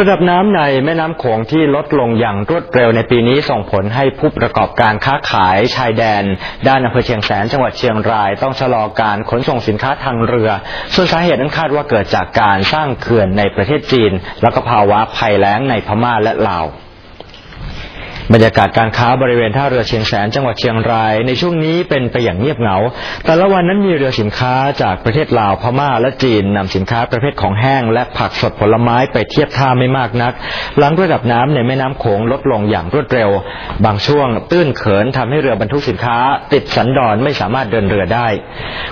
ระดับน้ำในแม่น้ำโขงที่ลดลงอย่างรวดเร็วในปีนี้ส่งผลให้ผู้ประกอบการค้าขายชายแดน ด้านอำเภอเชียงแสนจังหวัดเชียงราย ต้องชะลอการขนส่งสินค้าทางเรือ ส่วนสาเหตุนั้นคาดว่าเกิดจากการสร้างเขื่อนในประเทศจีน แล้วก็ภาวะภัยแล้งในพม่าและลาว บรรยากาศการค้าบริเวณท่าเรือเชียงแสนจังหวัดเชียงราย ในช่วงนี้เป็นไปอย่างเงียบเหงา แต่ละวันนั้นมีเรือสินค้าจากประเทศลาวพม่าและจีนนำสินค้าประเภทของแห้ง และผักสดผลไม้ไปเทียบท่าไม่มากนัก หลังระดับน้ำในแม่น้ำโขงลดลงอย่างรวดเร็ว บางช่วงตื้นเขินทำให้เรือบรรทุกสินค้า ติดสันดอนไม่สามารถเดินเรือได้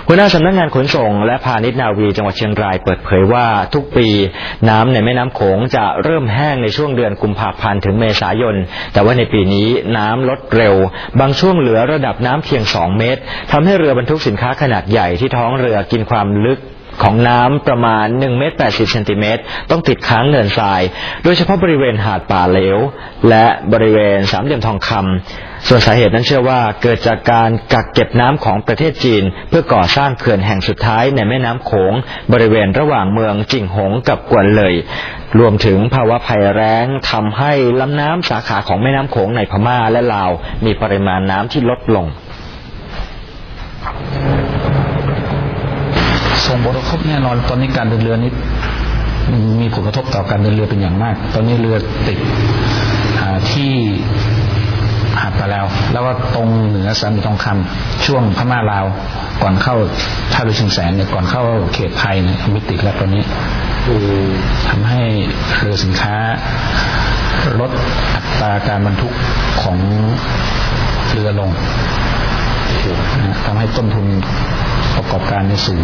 หัวหน้าสำนักงานขนส่ง และพาณิชย์นาวีจังหวัดเชียงรายเปิดเผยว่าทุกปีน้ำในแม่น้ำโขงจะเริ่มแห้งในช่วงเดือนกุมภาพันธ์ถึงเมษายน แต่ว่าในปีนี้น้ำลดเร็ว บางช่วงเหลือระดับน้ำเพียง 2 เมตรทำให้เรือบรรทุกสินค้าขนาดใหญ่ที่ท้องเรือกินความลึก ของน้ำประมาณ1เมตร80เซนติเมตรต้องติดค้างเนินทราย โดยเฉพาะบริเวณหาดป่าเหลว และบริเวณสามเหลี่ยมทองคำส่วนสาเหตุนั้นเชื่อว่าเกิดจากการกักเก็บน้ำของประเทศจีน เพื่อก่อสร้างเขื่อนแห่งสุดท้ายในแม่น้ำโขง บริเวณระหว่างเมืองจิ่งหงกับกวนเลย รวมถึงภาวะภัยแล้งทำให้ลำน้ำสาขาของแม่น้ำโขงในพม่าและลาว มีปริมาณน้ำที่ลดลง งผลกระทบแน่นอนตอนนี้การเดินเรือนี้มีผลกระทบต่อการเดินเรือเป็นอย่างมาก ตอนนี้เรือติดที่หาดปลาแล้ว แล้วก็ตรงเหนือสามเหลี่ยมทองคำช่วงพม่าลาว ก่อนเข้าท่าเรือชียงแสนเนี่ยก่อนเข้าเขตไทยเนี่ยมิติดแล้วตอนนี้ทำให้เรือสินค้าลดอัตราการบรรทุกของเรือลงทำให้ต้นทุนประกอบการในสูง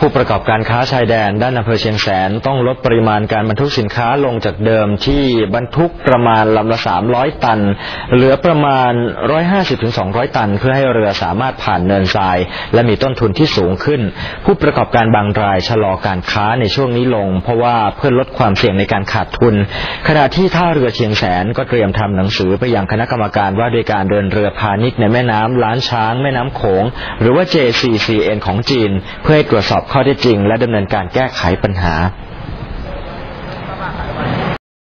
ผู้ประกอบการค้าชายแดนด้านอำเภอเชียงแสนต้องลดปริมาณการบรรทุกสินค้าลงจากเดิมที่บรรทุกประมาณลำละ 300 ตัน เหลือประมาณ 150-200 ตัน เพื่อให้เรือสามารถผ่านเนินทราย และมีต้นทุนที่สูงขึ้น ผู้ประกอบการบางรายชะลอการค้าในช่วงนี้ลง เพราะว่าเพื่อลดความเสี่ยงในการขาดทุน ขณะที่ท่าเรือเชียงแสนก็เตรียมทำหนังสือไปยังคณะกรรมการว่าด้วยการเดินเรือพาณิชย์ในแม่น้ำล้านช้าง แม่น้ำโขงหรือว่า JCCN ของจีน เพื่อให้ตรวจสอบข้อเท็จจริง และดำเนินการแก้ไขปัญหา